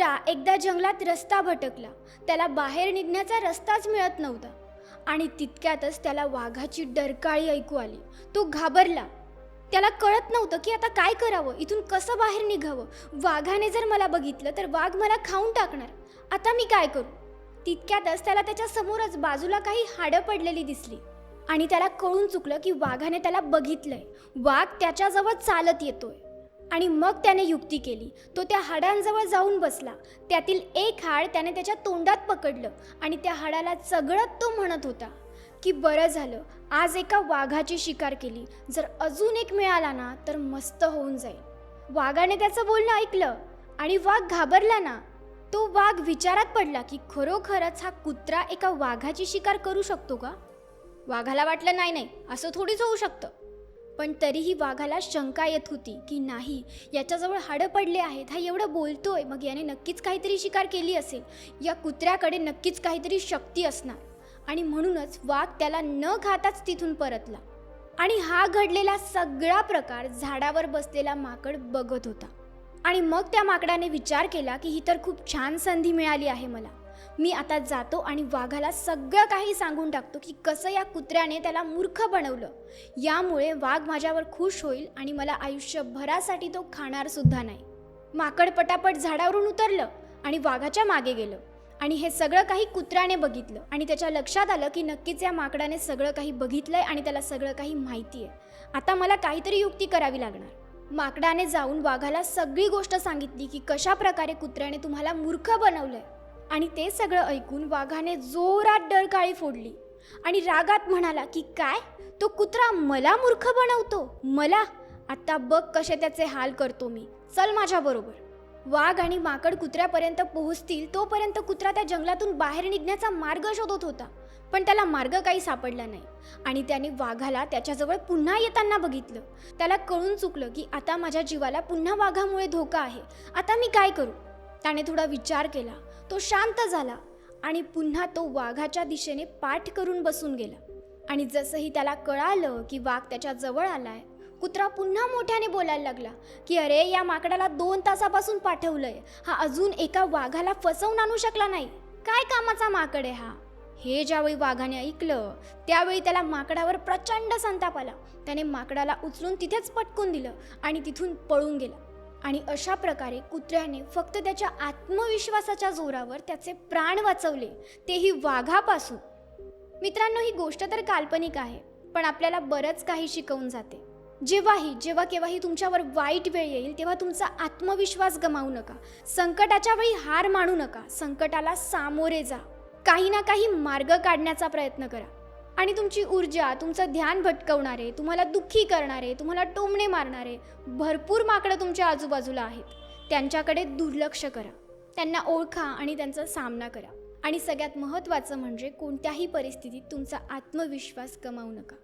कुत्रा एकदा जंगलात रस्ता भटकला. त्याला बाहेर निघण्याचा रस्ताच मिळत नव्हता. आणि तितक्यातच त्याला वाघाची डरकाळी ऐकू आली. तो घाबरला. त्याला कळत नव्हतं की आता काय करावं? इथून कसं बाहेर निघावं? वाघाने जर मला बघितलं तर वाघ मला खाऊन टाकणार. आता मी काय करू? तितक्यातच त्याला त्याच्या समोरच बाजूला काही हाडं पडलेली दिसली. आणि त्याला कळून चुकलं की वाघाने त्याला बघितलंय. वाघ त्याच्याजवळ चालत येतोय. आणि मग त्याने युक्ती केली. तो त्या हाडांजवळ जाऊन बसला. त्यातील एक हाड त्याने त्याच्या तोंडात पकडलं आणि त्या हाडाला चगळत तो म्हणत होता की बरं झालं आज एका वाघाची शिकार केली. जर अजून एक मिळाला ना तर मस्त होऊन जाईल. वाघाने त्याचं बोलणं ऐकलं आणि वाघ घाबरला ना तो वाघ विचारात पडला की खरोखरच हा कुत्रा एका वाघाची शिकार करू शकतो का? वाघाला वाटलं नाही नाही असं थोडीच होऊ शकतं. पण तरीही वाघाला शंका येत होती की नाही याच्याजवळ हाडं पडले आहेत हा एवढं बोलतोय मग याने नक्कीच काहीतरी शिकार केली असेल. या कुत्र्याकडे नक्कीच काहीतरी शक्ती असणार. आणि म्हणूनच वाघ त्याला न खाताच तिथून परतला. आणि हा घडलेला सगळा प्रकार झाडावर बसलेला माकड बघत होता. आणि मग त्या माकडाने विचार केला की ही तर खूप छान संधी मिळाली आहे मला. मी आता जातो आणि वाघाला सगळं काही सांगून टाकतो की कसं या कुत्र्याने त्याला मूर्ख बनवलं. यामुळे वाघ माझ्यावर खुश होईल आणि मला आयुष्यभरासाठी तो खाणार सुद्धा नाही. माकड पटापट झाडावरून उतरलं आणि वाघाच्या मागे गेलं. आणि हे सगळं काही कुत्र्याने बघितलं आणि त्याच्या लक्षात आलं की नक्कीच या माकडाने सगळं काही बघितलं आहे आणि त्याला सगळं काही माहिती आहे आता मला काहीतरी युक्ती करावी लागणार. माकडाने जाऊन वाघाला सगळी गोष्ट सांगितली की कशा प्रकारे कुत्र्याने तुम्हाला मूर्ख बनवलंय. आणि ते सगळं ऐकून वाघाने जोरात डरकाळी फोडली. आणि रागात म्हणाला की काय? तो कुत्रा मला मूर्ख बनवतो? मला? आत्ता बघ कसे त्याचे हाल करतो मी. चल माझ्याबरोबर वाघ आणि माकड कुत्र्यापर्यंत पोहोचतील तोपर्यंत कुत्रा त्या जंगलातून बाहेर निघण्याचा मार्ग शोधत होता. पण त्याला मार्ग काही सापडला नाही. आणि त्याने वाघाला त्याच्याजवळ पुन्हा येताना बघितलं. त्याला कळून चुकलं की आता माझ्या जीवाला पुन्हा वाघामुळे धोका आहे. आता मी काय करू? त्याने थोडा विचार केला. तो शांत झाला आणि पुन्हा तो वाघाच्या दिशेने पाठ करून बसून गेला. आणि जसंही त्याला कळालं की वाघ त्याच्याजवळ आलाय कुत्रा पुन्हा मोठ्याने बोलायला लागला की अरे या माकडाला दोन तासापासून पाठवलंय. हा अजून एका वाघाला फसवून आणू शकला नाही. काय कामाचा माकड आहे हा? हे ज्यावेळी वाघाने ऐकलं त्यावेळी त्याला माकडावर प्रचंड संताप आला. त्याने माकडाला उचलून तिथेच पटकून दिलं आणि तिथून पळून गेला. आणि अशा प्रकारे कुत्र्याने फक्त त्याच्या आत्मविश्वासाच्या जोरावर त्याचे प्राण वाचवले तेही वाघापासून. मित्रांनो ही गोष्ट तर काल्पनिक आहे पण आपल्याला बरंच काही शिकवून जाते. जेव्हाही जेव्हा केव्हाही तुमच्यावर वाईट वेळ येईल तेव्हा तुमचा आत्मविश्वास गमावू नका. संकटाच्या वेळी हार मानू नका. संकटाला सामोरे जा. काही ना काही मार्ग काढण्याचा प्रयत्न करा. आणि तुमची ऊर्जा तुमचं ध्यान भटकवणारे तुम्हाला दुःखी करणारे तुम्हाला टोमणे मारणारे भरपूर माकडं तुमच्या आजूबाजूला आहेत. त्यांच्याकडे दुर्लक्ष करा. त्यांना ओळखा आणि त्यांचा सामना करा. आणि सगळ्यात महत्त्वाचं म्हणजे कोणत्याही परिस्थितीत तुमचा आत्मविश्वास कमावू नका.